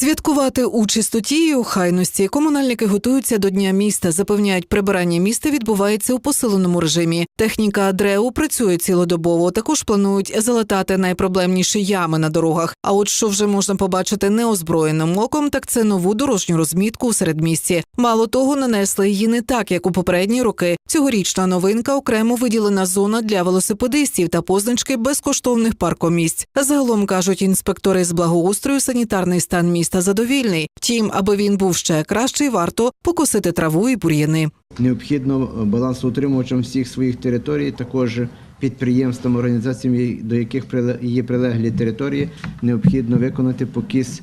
Святкувати у чистоті і охайності комунальники готуються до дня міста. Запевняють, прибирання міста відбувається у посиленому режимі. Техніка ДРЕУ працює цілодобово. Також планують залатати найпроблемніші ями на дорогах. А от що вже можна побачити неозброєним оком, так це нову дорожню розмітку у середмісті. Мало того, нанесли її не так, як у попередні роки. Цьогорічна новинка окремо виділена зона для велосипедистів та позначки безкоштовних паркомісць. Загалом кажуть інспектори з благоустрою, санітарний стан міста задовільний. Втім, аби він був ще кращий, варто покосити траву і бур'яни. Необхідно балансоутримувачам всіх своїх територій, також підприємствам, організаціям, до яких є прилеглі території, необхідно виконати покіс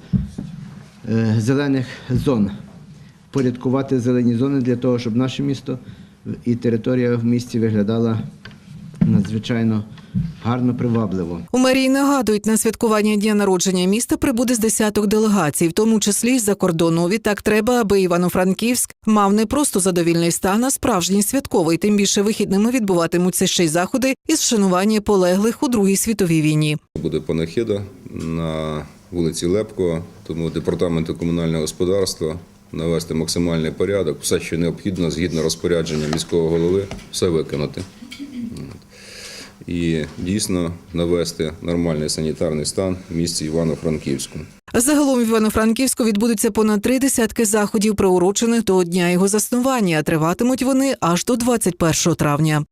е, зелених зон, порядкувати зелені зони для того, щоб наше місто і територія в місті виглядала надзвичайно гарно, привабливо. У мерії нагадують, на святкування дня народження міста прибуде з десяток делегацій, в тому числі й з-за кордону. Відтак треба, аби Івано-Франківськ мав не просто задовільний стан, а справжній святковий. Тим більше вихідними відбуватимуться ще й заходи із вшанування полеглих у Другій світовій війні. Буде панахида на вулиці Лепко, тому департаменту комунального господарства навести максимальний порядок, все, що необхідно, згідно розпорядження міського голови, все виконати. І дійсно навести нормальний санітарний стан в місті Івано-Франківську. Загалом в Івано-Франківську відбудуться понад три десятки заходів, приурочених до дня його заснування. Триватимуть вони аж до 21 травня.